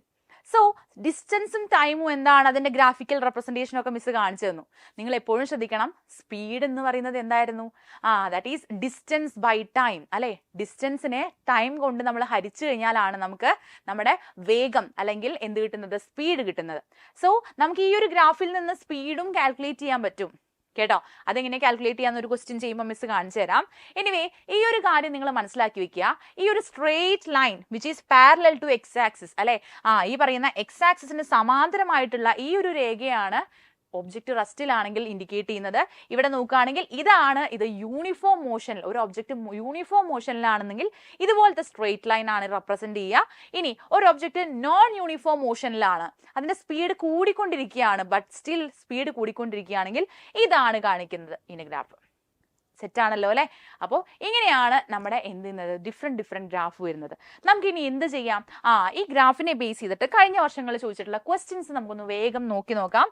സോ ഡിസ്റ്റൻസും ടൈമും എന്താണ് അതിന്റെ ഗ്രാഫിക്കൽ റെപ്രസെന്റേഷനൊക്കെ മിസ് കാണിച്ചു തന്നു. നിങ്ങൾ എപ്പോഴും ശ്രദ്ധിക്കണം സ്പീഡ് എന്ന് പറയുന്നത് എന്തായിരുന്നു? ആ that is distance by time അല്ലേ? ഡിസ്റ്റൻസിനെ ടൈം കൊണ്ട് നമ്മൾ ഹരിച്ചു കഴിഞ്ഞാലാണ് നമുക്ക് നമ്മുടെ വേഗം അല്ലെങ്കിൽ എന്ത് കിട്ടുന്നത്? സ്പീഡ് കിട്ടുന്നത്. സോ നമുക്ക് ഈ ഒരു ഗ്രാഫിൽ നിന്ന് സ്പീഡും കാൽക്കുലേറ്റ് ചെയ്യാൻ പറ്റും. കേട്ടോ? അതെങ്ങനെ കാൽക്കുലേറ്റ് ചെയ്യാന്ന് ഒരു ക്വസ്റ്റ്യൻ ചെയ്യുമ്പോൾ മിസ് കാണിച്ചു തരാം. എനിവേ ഈ ഒരു കാര്യം നിങ്ങൾ മനസ്സിലാക്കി വെക്കുക. ഈ ഒരു straight line which is parallel to X axis അല്ലെ? ആ ഈ പറയുന്ന എക്സ് ആക്സിസിന് സമാന്തരമായിട്ടുള്ള ഈ ഒരു രേഖയാണ് ഒബ്ജക്റ്റ് റസ്റ്റിലാണെങ്കിൽ ഇൻഡിക്കേറ്റ് ചെയ്യുന്നത്. ഇവിടെ നോക്കുകയാണെങ്കിൽ ഇതാണ് ഇത് യൂണിഫോം മോഷനിൽ ഒരു ഒബ്ജക്റ്റ് യൂണിഫോം മോഷനിലാണെന്നെങ്കിൽ ഇതുപോലത്തെ സ്ട്രെയിറ്റ് ലൈൻ ആണ് റെപ്രസെന്റ് ചെയ്യുക. ഇനി ഒരു ഒബ്ജക്റ്റ് നോൺ യൂണിഫോം മോഷനിലാണ് അതിന്റെ സ്പീഡ് കൂടിക്കൊണ്ടിരിക്കുകയാണ് ബട്ട് സ്റ്റിൽ സ്പീഡ് കൂടിക്കൊണ്ടിരിക്കുകയാണെങ്കിൽ ഇതാണ് കാണിക്കുന്നത് ഇനി ഗ്രാഫ് സെറ്റ് ആണല്ലോ അല്ലെ? അപ്പോൾ ഇങ്ങനെയാണ് നമ്മുടെ എന്ത് ചെയ്യുന്നത്? ഡിഫറെന്റ് ഡിഫറെന്റ് ഗ്രാഫ് വരുന്നത്. നമുക്ക് ഇനി എന്ത് ചെയ്യാം? ആ ഈ ഗ്രാഫിനെ ബേസ് ചെയ്തിട്ട് കഴിഞ്ഞ വർഷങ്ങളിൽ ചോദിച്ചിട്ടുള്ള ക്വസ്റ്റ്യൻസ് നമുക്കൊന്ന് വേഗം നോക്കി നോക്കാം.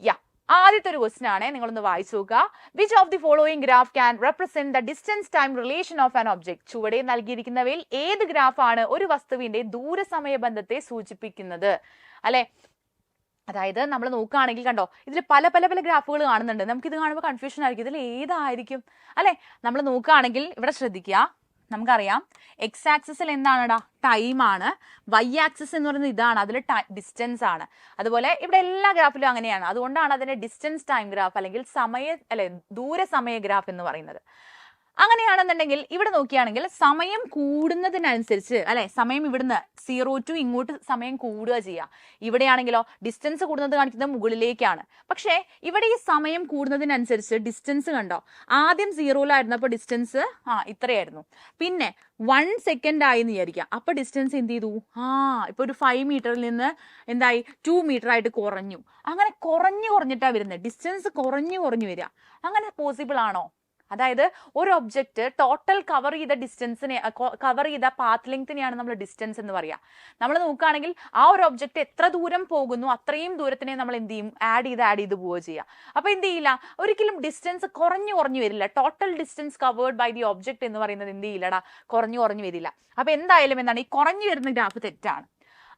യാ ആദ്യത്തെ ഒരു ക്വസ്റ്റ്യൻ ആണ് നിങ്ങളൊന്ന് വായിച്ചു നോക്കുക. Which of the following graph can represent the distance time relation of an object ചുവടെ നൽകിയിരിക്കുന്നവയിൽ ഏത് ഗ്രാഫ് ആണ് ഒരു വസ്തുവിന്റെ ദൂരസമയ ബന്ധത്തെ സൂചിപ്പിക്കുന്നത്? അല്ലെ? അതായത് നമ്മൾ നോക്കുകയാണെങ്കിൽ കണ്ടോ ഇതിൽ പല പല പല ഗ്രാഫുകൾ കാണുന്നുണ്ട്. നമുക്ക് ഇത് കാണുമ്പോൾ കൺഫ്യൂഷൻ ആയിരിക്കും. ഇതിൽ ഏതായിരിക്കും? അല്ലെ? നമ്മൾ നോക്കുകയാണെങ്കിൽ ഇവിടെ ശ്രദ്ധിക്കുക. നമുക്കറിയാം. എക്സ് ആക്സിസിൽ എന്താണെടാ? ടൈം ആണ്. വൈ ആക്സിസ് എന്ന് പറയുന്നത് ഇതാണ്. അതിൽ ഡിസ്റ്റൻസ് ആണ്. അതുപോലെ ഇവിടെ എല്ലാ ഗ്രാഫിലും അങ്ങനെയാണ്. അതുകൊണ്ടാണ് അതിന്റെ ഡിസ്റ്റൻസ് ടൈം ഗ്രാഫ് അല്ലെങ്കിൽ സമയ അല്ലെ ദൂര സമയ ഗ്രാഫ് എന്ന് പറയുന്നത്. അങ്ങനെയാണെന്നുണ്ടെങ്കിൽ ഇവിടെ നോക്കുകയാണെങ്കിൽ സമയം കൂടുന്നതിനനുസരിച്ച് അല്ലെ സമയം ഇവിടുന്ന് സീറോ ടു ഇങ്ങോട്ട് സമയം കൂടുക ചെയ്യുക ഇവിടെയാണെങ്കിലോ ഡിസ്റ്റൻസ് കൂടുന്നത് കാണിക്കുന്നത് മുകളിലേക്കാണ്. പക്ഷേ ഇവിടെ ഈ സമയം കൂടുന്നതിനനുസരിച്ച് ഡിസ്റ്റൻസ് കണ്ടോ? ആദ്യം സീറോയിലായിരുന്നപ്പോൾ ഡിസ്റ്റൻസ് ആ ഇത്രയായിരുന്നു. പിന്നെ വൺ സെക്കൻഡ് ആയി എന്ന് വിചാരിക്കുക. അപ്പൊ ഡിസ്റ്റൻസ് എന്ത് ചെയ്തു? ആ ഇപ്പൊ ഒരു ഫൈവ് മീറ്ററിൽ നിന്ന് എന്തായി? ടു മീറ്റർ ആയിട്ട് കുറഞ്ഞു. അങ്ങനെ കുറഞ്ഞു കുറഞ്ഞിട്ടാണ് വരുന്നത്. ഡിസ്റ്റൻസ് കുറഞ്ഞു കുറഞ്ഞു വരിക. അങ്ങനെ പോസിബിൾ ആണോ? അതായത് ഒരു ഒബ്ജക്റ്റ് ടോട്ടൽ കവർ ചെയ്ത ഡിസ്റ്റൻസിനെ കവർ ചെയ്ത പാത്ത് ലെങ്തിനെയാണ് നമ്മൾ ഡിസ്റ്റൻസ് എന്ന് പറയുക നമ്മൾ നോക്കുകയാണെങ്കിൽ ആ ഒരു ഒബ്ജക്റ്റ് എത്ര ദൂരം പോകുന്നു അത്രയും ദൂരത്തിനെ നമ്മൾ എന്ത് ചെയ്യും? ആഡ് ചെയ്ത് ആഡ് ചെയ്ത് പോവുക ചെയ്യുക അപ്പൊ എന്ത് ചെയ്യില്ല? ഒരിക്കലും ഡിസ്റ്റൻസ് കുറഞ്ഞു കുറഞ്ഞു വരില്ല. Total distance covered by the object എന്ന് പറയുന്നത് എന്ത് ചെയ്യില്ലടാ? കുറഞ്ഞു കുറഞ്ഞു വരില്ല. അപ്പോൾ എന്തായാലും എന്താണ്? ഈ കുറഞ്ഞു വരുന്ന ഗ്രാഫ് തെറ്റാണ്.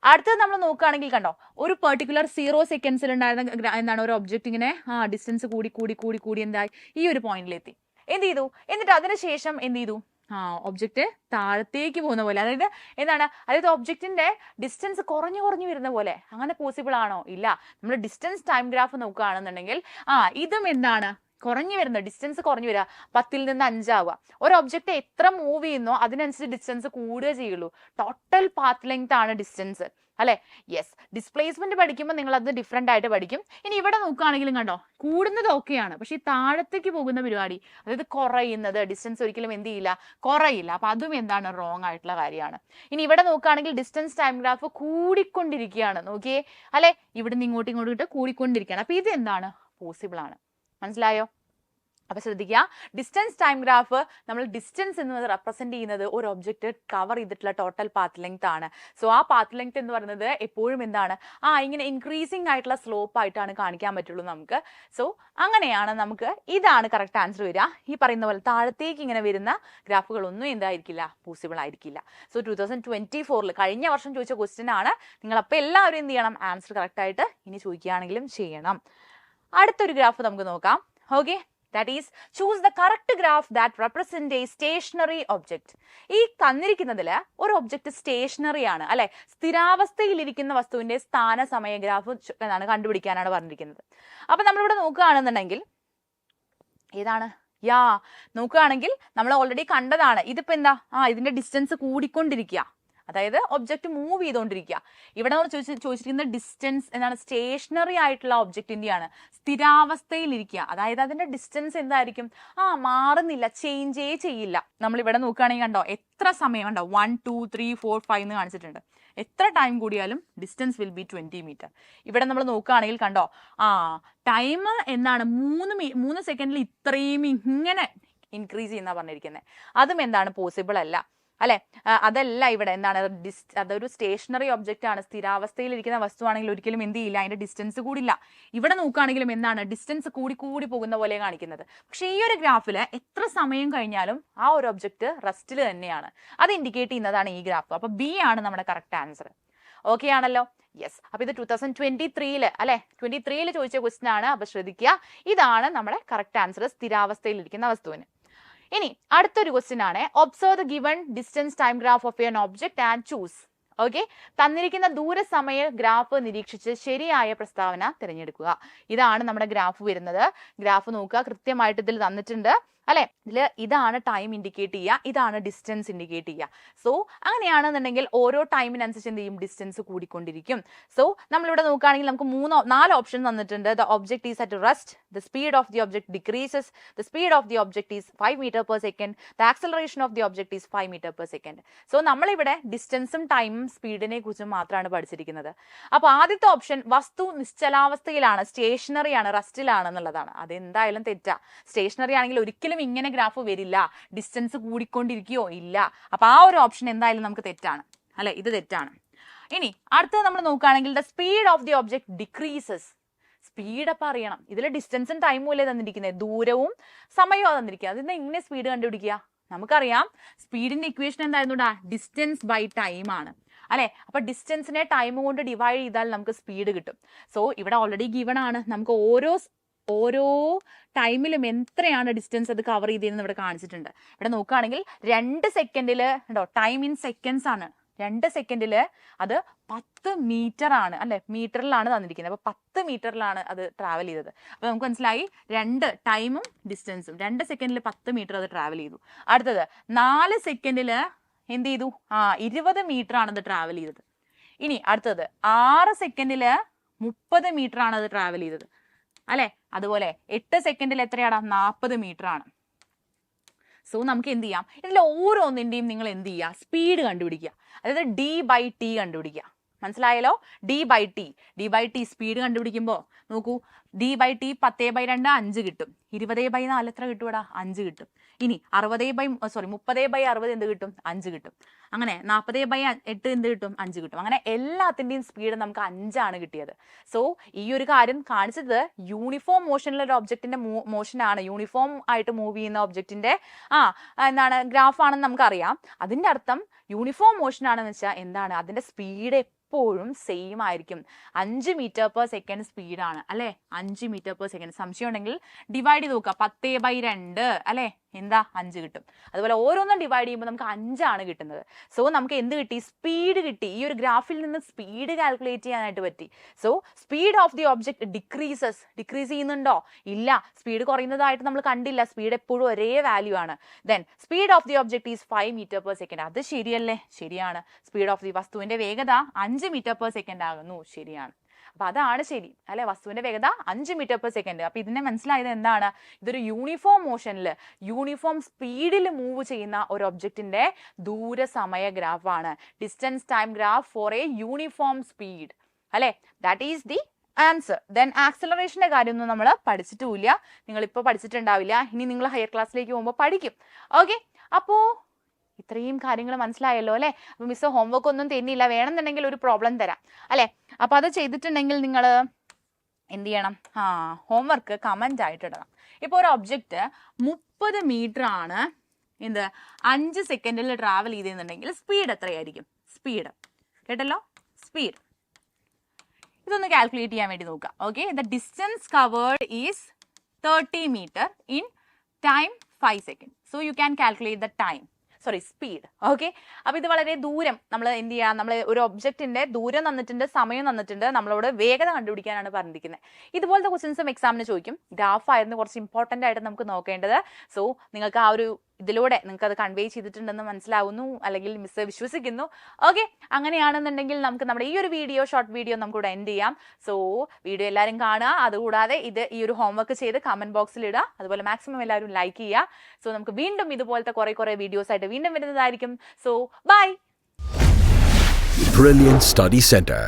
അടുത്തത് നമ്മൾ നോക്കുകയാണെങ്കിൽ കണ്ടോ? ഒരു പെർട്ടിക്കുലർ സീറോ സെക്കൻഡ്സിൽ ഉണ്ടായിരുന്ന എന്താണ്? ഒരു ഒബ്ജക്റ്റ് ഇങ്ങനെ ആ ഡിസ്റ്റൻസ് കൂടി കൂടി കൂടി കൂടി എന്തായി? ഈ ഒരു പോയിന്റിലെത്തി എന്ത് ചെയ്തു? എന്നിട്ട് അതിനുശേഷം എന്ത് ചെയ്തു? ആ ഒബ്ജക്റ്റ് താഴത്തേക്ക് പോകുന്ന പോലെ. അതായത് എന്താണ്? അതായത് ഒബ്ജക്റ്റിന്റെ ഡിസ്റ്റൻസ് കുറഞ്ഞു കുറഞ്ഞു വരുന്ന പോലെ. അങ്ങനെ പോസിബിൾ ആണോ? ഇല്ല. നമ്മൾ ഡിസ്റ്റൻസ് ടൈം ഗ്രാഫ് നോക്കുകയാണെന്നുണ്ടെങ്കിൽ ആ ഇതും എന്താണ്? കുറഞ്ഞു വരുന്നത് ഡിസ്റ്റൻസ് കുറഞ്ഞു വരിക പത്തിൽ നിന്ന് അഞ്ചാവുക. ഒരു ഒബ്ജക്റ്റ് എത്ര മൂവ് ചെയ്യുന്നോ അതിനനുസരിച്ച് ഡിസ്റ്റൻസ് കൂടുക ചെയ്യുള്ളൂ. ടോട്ടൽ പാത്ത് ലെങ്ത് ആണ് ഡിസ്റ്റൻസ് അല്ലെ? യെസ് ഡിസ്പ്ലേസ്മെന്റ് പഠിക്കുമ്പോൾ നിങ്ങൾ അത് ഡിഫറെന്റ് ആയിട്ട് പഠിക്കും. ഇനി ഇവിടെ നോക്കുകയാണെങ്കിലും കണ്ടോ? കൂടുന്നത് ഓക്കെയാണ് പക്ഷെ ഈ താഴത്തേക്ക് പോകുന്ന പരിപാടി അതായത് കുറയുന്നത് ഡിസ്റ്റൻസ് ഒരിക്കലും എന്ത് ചെയ്യില്ല കുറയില്ല. അപ്പൊ അതും എന്താണ്? റോങ് ആയിട്ടുള്ള കാര്യമാണ്. ഇനി ഇവിടെ നോക്കുകയാണെങ്കിൽ ഡിസ്റ്റൻസ് ടൈം ഗ്രാഫ് കൂടിക്കൊണ്ടിരിക്കുകയാണ്. നോക്കിയേ. അല്ലെ? ഇവിടുന്ന് ഇങ്ങോട്ടും ഇങ്ങോട്ട് കൂടിക്കൊണ്ടിരിക്കുകയാണ്. അപ്പൊ ഇത് എന്താണ്? പോസിബിൾ ആണ്. മനസ്സിലായോ? അപ്പൊ ശ്രദ്ധിക്കുക. ഡിസ്റ്റൻസ് ടൈം ഗ്രാഫ് നമ്മൾ ഡിസ്റ്റൻസ് എന്നത് റെപ്രസെന്റ് ചെയ്യുന്നത് ഒരു ഒബ്ജക്റ്റ് കവർ ചെയ്തിട്ടുള്ള ടോട്ടൽ പാത്ത് ലെങ്ത് ആണ്. സോ ആ പാത്ത് ലെങ്ത് എന്ന് പറയുന്നത് എപ്പോഴും എന്താണ്? ആ ഇങ്ങനെ ഇൻക്രീസിംഗ് ആയിട്ടുള്ള സ്ലോപ്പ് ആയിട്ടാണ് കാണിക്കാൻ പറ്റുള്ളൂ നമുക്ക്. സോ അങ്ങനെയാണ് നമുക്ക് ഇതാണ് കറക്റ്റ് ആൻസർ വരിക. ഈ പറയുന്ന പോലെ താഴത്തേക്ക് ഇങ്ങനെ വരുന്ന ഗ്രാഫുകളൊന്നും എന്തായിരിക്കില്ല? പോസിബിൾ ആയിരിക്കില്ല. സോ ടു തൗസൻഡ് ട്വന്റി ഫോറിൽ കഴിഞ്ഞ വർഷം ചോദിച്ച ക്വസ്റ്റ്യൻ ആണ്. നിങ്ങൾ അപ്പോൾ എല്ലാവരും എന്ത് ചെയ്യണം? ആൻസർ കറക്റ്റ് ആയിട്ട് ഇനി ചോദിക്കുകയാണെങ്കിലും ചെയ്യണം. അടുത്തൊരു ഗ്രാഫ് നമുക്ക് നോക്കാം. Okay that is choose the correct graph that represent a stationary object ഈ തന്നിരിക്കുന്നതിൽ ഒരു ഒബ്ജക്റ്റ് സ്റ്റേഷനറി ആണ്. അല്ലെ? സ്ഥിരാവസ്ഥയിലിരിക്കുന്ന വസ്തുവിന്റെ സ്ഥാന സമയ ഗ്രാഫ് എന്നാണ് കണ്ടുപിടിക്കാനാണ് പറഞ്ഞിരിക്കുന്നത്. അപ്പൊ നമ്മളിവിടെ നോക്കുകയാണെന്നുണ്ടെങ്കിൽ ഏതാണ്? യാ. നോക്കുകയാണെങ്കിൽ നമ്മൾ ഓൾറെഡി കണ്ടതാണ്. ഇതിപ്പോ എന്താ? ആ ഇതിന്റെ ഡിസ്റ്റൻസ് കൂടിക്കൊണ്ടിരിക്കുക അതായത് ഒബ്ജക്റ്റ് മൂവ് ചെയ്തുകൊണ്ടിരിക്കുക ഇവിടെ നമ്മൾ ചോദിച്ച ചോദിച്ചിരിക്കുന്ന ഡിസ്റ്റൻസ് എന്താണ് സ്റ്റേഷനറി ആയിട്ടുള്ള ഒബ്ജക്റ്റിന്റെയാണ് സ്ഥിരാവസ്ഥയിലിരിക്കുക അതായത് അതിന്റെ ഡിസ്റ്റൻസ് എന്തായിരിക്കും? ആ മാറുന്നില്ല. ചേഞ്ചേ ചെയ്യില്ല. നമ്മൾ ഇവിടെ നോക്കുകയാണെങ്കിൽ കണ്ടോ എത്ര സമയം കണ്ടോ one two three four five എന്ന് കാണിച്ചിട്ടുണ്ട്. എത്ര ടൈം കൂടിയാലും distance will be twenty metre ഇവിടെ നമ്മൾ നോക്കുകയാണെങ്കിൽ കണ്ടോ ആ ടൈം എന്നാണ് മൂന്ന് മൂന്ന് സെക്കൻഡിൽ ഇത്രയും ഇങ്ങനെ ഇൻക്രീസ് ചെയ്യുന്ന പറഞ്ഞിരിക്കുന്നത് അതും എന്താണ് പോസിബിൾ അല്ല. അല്ലെ? അതല്ല ഇവിടെ എന്താണ് ഡിസ് അതൊരു സ്റ്റേഷനറി ഒബ്ജക്റ്റ് ആണ്. സ്ഥിരാവസ്ഥയിൽ സ്ഥിരാവസ്ഥയിലിരിക്കുന്ന വസ്തുവാണെങ്കിൽ ഒരിക്കലും എന്ത് ചെയ്യില്ല അതിന്റെ ഡിസ്റ്റൻസ് കൂടില്ല. ഇവിടെ നോക്കുകയാണെങ്കിലും എന്താണ് ഡിസ്റ്റൻസ് കൂടി കൂടി പോകുന്ന പോലെ കാണിക്കുന്നത്. പക്ഷെ ഈ ഒരു ഗ്രാഫിൽ എത്ര സമയം കഴിഞ്ഞാലും ആ ഒരു ഒബ്ജക്റ്റ് റെസ്റ്റിൽ തന്നെയാണ്. അത് ഇൻഡിക്കേറ്റ് ചെയ്യുന്നതാണ് ഈ ഗ്രാഫ്. അപ്പൊ ബി ആണ് നമ്മുടെ കറക്റ്റ് ആൻസർ ഓക്കെ ആണല്ലോ? യെസ് അപ്പൊ ഇത് ടൂ തൗസൻഡ് ട്വന്റി ത്രീയിൽ അല്ലെ? ട്വന്റി ത്രീയിൽ ചോദിച്ച ക്വസ്റ്റൻ ആണ്. അപ്പൊ ശ്രദ്ധിക്കുക. ഇതാണ് നമ്മുടെ കറക്റ്റ് ആൻസർ സ്ഥിരാവസ്ഥയിലിരിക്കുന്ന വസ്തുവിന്. ഇനി അടുത്തൊരു ക്വസ്റ്റ്യൻ ആണ്. Observe the given distance time graph of an object and choose okay തന്നിരിക്കുന്ന ദൂരസമയ ഗ്രാഫ് നിരീക്ഷിച്ച് ശരിയായ പ്രസ്താവന തിരഞ്ഞെടുക്കുക. ഇതാണ് നമ്മുടെ ഗ്രാഫ് വരുന്നത്. ഗ്രാഫ് നോക്കുക. കൃത്യമായിട്ട് ഇതിൽ തന്നിട്ടുണ്ട്. അല്ലെ? ഇതിൽ ഇതാണ് ടൈം ഇൻഡിക്കേറ്റ് ചെയ്യുക ഇതാണ് ഡിസ്റ്റൻസ് ഇൻഡിക്കേറ്റ് ചെയ്യുക. സോ അങ്ങനെയാണെന്നുണ്ടെങ്കിൽ ഓരോ ടൈമിനനുസരിച്ച് എന്ത് ചെയ്യും? ഡിസ്റ്റൻസ് കൂടിക്കൊണ്ടിരിക്കും. സോ നമ്മളിവിടെ നോക്കുകയാണെങ്കിൽ നമുക്ക് മൂന്നോ നാല് ഓപ്ഷൻ തന്നിട്ടുണ്ട്. The object is at rest the speed of the object decreases the speed of the object is five metre per second the acceleration of the object is five metre per second so നമ്മളിവിടെ ഡിസ്റ്റൻസും ടൈമും സ്പീഡിനെ കുറിച്ചും മാത്രമാണ് പഠിച്ചിരിക്കുന്നത്. അപ്പോൾ ആദ്യത്തെ option വസ്തു നിശ്ചലാവസ്ഥയിലാണ് stationery ആണ് റെസ്റ്റിലാണ് എന്നുള്ളതാണ്. അതെന്തായാലും തെറ്റാ. സ്റ്റേഷനറി ആണെങ്കിൽ ഒരിക്കലും ഇങ്ങനെ ഗ്രാഫ് വരില്ല. ഡിസ്റ്റൻസ് കൂടിക്കൊണ്ടിരിക്കുകയോ ഇല്ല. അപ്പൊ ആ ഒരു ഓപ്ഷൻ എന്തായാലും നമുക്ക് തെറ്റാണ്. അല്ലെ? ഇത് തെറ്റാണ്. ഇനി അടുത്തത് നമ്മൾ നോക്കുകയാണെങ്കിൽ the speed of the object decreases speed അപ്പം അറിയണം. ഇതിൽ ഡിസ്റ്റൻസും ടൈമും അല്ലേ തന്നിരിക്കുന്നത് ദൂരവും സമയവും തന്നിരിക്കുന്നത് അതിന് എങ്ങനെ സ്പീഡ് കണ്ടുപിടിക്കുക. നമുക്കറിയാം സ്പീഡിന്റെ ഇക്വേഷൻ എന്തായിരുന്നു ഡിസ്റ്റൻസ് ബൈ ടൈം ആണ്. അല്ലെ? അപ്പൊ ഡിസ്റ്റൻസിനെ ടൈം കൊണ്ട് ഡിവൈഡ് ചെയ്താൽ നമുക്ക് സ്പീഡ് കിട്ടും. സോ ഇവിടെ ഓൾറെഡി ഗിവൺ ആണ്. നമുക്ക് ഓരോ ഓരോ ടൈമിലും എത്രയാണ് ഡിസ്റ്റൻസ് അത് കവർ ചെയ്തതെന്ന് ഇവിടെ കാണിച്ചിട്ടുണ്ട്. ഇവിടെ നോക്കുകയാണെങ്കിൽ രണ്ട് സെക്കൻഡിൽ ഉണ്ടോ ടൈം ഇൻ സെക്കൻഡ്സ് ആണ്. രണ്ട് സെക്കൻഡിൽ അത് പത്ത് മീറ്റർ ആണ് അല്ലെ? മീറ്ററിലാണ് തന്നിരിക്കുന്നത്. അപ്പൊ പത്ത് മീറ്ററിലാണ് അത് ട്രാവൽ ചെയ്തത്. അപ്പൊ നമുക്ക് മനസ്സിലായി രണ്ട് ടൈമും ഡിസ്റ്റൻസും രണ്ട് സെക്കൻഡിൽ പത്ത് മീറ്റർ അത് ട്രാവൽ ചെയ്തു. അടുത്തത് നാല് സെക്കൻഡിൽ എന്ത് ചെയ്തു? ആ ഇരുപത് മീറ്റർ ആണ് അത് ട്രാവൽ ചെയ്തത്. ഇനി അടുത്തത് ആറ് സെക്കൻഡിൽ മുപ്പത് മീറ്റർ ആണ് അത് ട്രാവൽ ചെയ്തത്. അല്ലെ? അതുപോലെ എട്ട് സെക്കൻഡിൽ എത്രയാണ്? നാൽപ്പത് മീറ്റർ ആണ്. സോ നമുക്ക് എന്ത് ചെയ്യാം? ഇതിൽ ഓരോന്നിന്റെയും നിങ്ങൾ എന്ത് ചെയ്യുക സ്പീഡ് കണ്ടുപിടിക്കുക. അതായത് ഡി ബൈ ടി കണ്ടുപിടിക്കുക. മനസ്സിലായല്ലോ? D by T D by T speed കണ്ടുപിടിക്കുമ്പോൾ നോക്കൂ ഡി ബൈ ടി പത്തേ ബൈ രണ്ട് അഞ്ച് കിട്ടും. ഇരുപതേ ബൈ നാല് എത്ര കിട്ടൂടാ അഞ്ച് കിട്ടും. ഇനി അറുപതേ ബൈ സോറി മുപ്പതേ ബൈ അറുപത് എന്ത് കിട്ടും? അഞ്ച് കിട്ടും. അങ്ങനെ നാൽപ്പതേ ബൈ എട്ട് എന്ത് കിട്ടും? അഞ്ച് കിട്ടും. അങ്ങനെ എല്ലാത്തിന്റെയും സ്പീഡ് നമുക്ക് അഞ്ചാണ് കിട്ടിയത്. സോ ഈ ഒരു കാര്യം കാണിച്ചത് യൂണിഫോം മോഷനിലുള്ള ഒരു ഒബ്ജക്റ്റിന്റെ മോഷനാണ് യൂണിഫോം ആയിട്ട് മൂവ് ചെയ്യുന്ന ഒബ്ജക്റ്റിന്റെ ആ എന്താണ് ഗ്രാഫ് ആണെന്ന് നമുക്കറിയാം. അതിന്റെ അർത്ഥം യൂണിഫോം മോഷൻ ആണെന്ന് വെച്ചാൽ എന്താണ്? അതിന്റെ സ്പീഡ് എപ്പോഴും സെയിം ആയിരിക്കും. അഞ്ച് മീറ്റർ പെർ സെക്കൻഡ് സ്പീഡാണ് അല്ലെ? അഞ്ച് മീറ്റർ പെർ സെക്കൻഡ് സംശയം ഉണ്ടെങ്കിൽ ഡിവൈഡ് ചെയ്ത് നോക്കുക. പത്തേ ബൈ രണ്ട് അല്ലെ? എന്താ? അഞ്ച് കിട്ടും. അതുപോലെ ഓരോന്നും ഡിവൈഡ് ചെയ്യുമ്പോൾ നമുക്ക് അഞ്ചാണ് കിട്ടുന്നത്. സോ നമുക്ക് എന്ത് കിട്ടി? സ്പീഡ് കിട്ടി. ഈ ഒരു ഗ്രാഫിൽ നിന്ന് സ്പീഡ് കാൽക്കുലേറ്റ് ചെയ്യാനായിട്ട് പറ്റി. So speed of the object decreases decrease ചെയ്യുന്നുണ്ടോ? ഇല്ല. സ്പീഡ് കുറയുന്നതായിട്ട് നമ്മൾ കണ്ടില്ല. സ്പീഡ് എപ്പോഴും ഒരേ വാല്യൂ ആണ്. Then speed of the object is five metre per second അത് ശരിയല്ലേ? ശരിയാണ്. സ്പീഡ് ഓഫ് ദി വസ്തുവിന്റെ വേഗത അഞ്ച് മീറ്റർ പെർ സെക്കൻഡ് ആകുന്നു. ശരിയാണ്. അപ്പൊ അതാണ് ശരി. അല്ലെ? വസ്തുവിന്റെ വേഗത അഞ്ച് മീറ്റർ പെർ സെക്കൻഡ് അപ്പൊ ഇതിനെ മനസ്സിലായത് എന്താണ്? ഇതൊരു യൂണിഫോം മോഷനിൽ യൂണിഫോം സ്പീഡിൽ മൂവ് ചെയ്യുന്ന ഒരു ഒബ്ജക്റ്റിന്റെ ദൂരസമയ ഗ്രാഫാണ് distance time graph for a uniform speed അല്ലെ? That is the answer then ആക്സലറേഷന്റെ കാര്യമൊന്നും നമ്മൾ പഠിച്ചിട്ടുമില്ല. നിങ്ങൾ ഇപ്പോൾ പഠിച്ചിട്ടുണ്ടാവില്ല. ഇനി നിങ്ങൾ ഹയർ ക്ലാസ്സിലേക്ക് പോകുമ്പോൾ പഠിക്കും. ഓക്കെ അപ്പോൾ ഇത്രയും കാര്യങ്ങൾ മനസ്സിലായല്ലോ അല്ലേ? അപ്പോൾ മിസ് ഹോംവർക്ക് ഒന്നും തന്നില്ല വേണമെന്നുണ്ടെങ്കിൽ ഒരു പ്രോബ്ലം തരാം അല്ലേ? അപ്പോൾ അത് ചെയ്തിട്ടുണ്ടെങ്കിൽ നിങ്ങൾ എന്ത് ചെയ്യണം? ആ ഹോംവർക്ക് കമന്റ് ആയിട്ട് ഇടണം ഇപ്പോൾ ഒരു ഒബ്ജക്റ്റ് മുപ്പത് മീറ്റർ ആണ് എന്ത്? അഞ്ച് സെക്കൻഡിൽ ട്രാവൽ ചെയ്തെന്നുണ്ടെങ്കിൽ സ്പീഡ് എത്രയായിരിക്കും? സ്പീഡ് കേട്ടല്ലോ? സ്പീഡ് ഇതൊന്ന് കാൽക്കുലേറ്റ് ചെയ്യാൻ വേണ്ടി നോക്കാം okay the distance covered is thirty metre in time five second so you can calculate the time sorry speed okay അപ്പോൾ ഇത് വളരെ ദൂരം നമ്മൾ എന്ത് ചെയ്യുക നമ്മൾ ഒരു ഒബ്ജക്റ്റിന്റെ ദൂരം തന്നിട്ടുണ്ട് സമയം തന്നിട്ടുണ്ട് നമ്മളോട് വേഗത കണ്ടുപിടിക്കാനാണ് പറഞ്ഞിരിക്കുന്നത് ഇതുപോലത്തെ ക്വസ്റ്റ്യൻസും എക്സാമിന് ചോദിക്കും. ഗ്രാഫ് ആയിരുന്നു കുറച്ച് ഇമ്പോർട്ടന്റ് ആയിട്ട് നമുക്ക് നോക്കേണ്ടത്. സോ നിങ്ങൾക്ക് ആ ഒരു ഇതിലൂടെ നിങ്ങൾക്ക് അത് കൺവേ ചെയ്തിട്ടുണ്ടെന്ന് മനസ്സിലാവുന്നു അല്ലെങ്കിൽ മിസ് വിശ്വസിക്കുന്നു ഓക്കെ അങ്ങനെയാണെന്നുണ്ടെങ്കിൽ നമുക്ക് നമ്മുടെ ഈ ഒരു വീഡിയോ ഷോർട്ട് വീഡിയോ നമുക്ക് ഇവിടെ എൻഡ് ചെയ്യാം സോ വീഡിയോ എല്ലാവരും കാണുക അതുകൂടാതെ ഇത് ഈ ഒരു ഹോംവർക്ക് ചെയ്ത് കമന്റ് ബോക്സിൽ ഇടുക അതുപോലെ മാക്സിമം എല്ലാവരും ലൈക്ക് ചെയ്യുക സോ നമുക്ക് വീണ്ടും ഇതുപോലത്തെ കുറേ കുറേ വീഡിയോസ് ആയിട്ട് വീണ്ടും വരുന്നതായിരിക്കും so bye Brilliant Study Center.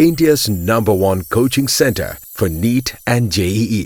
India's number one coaching center for NEET and E. JEE.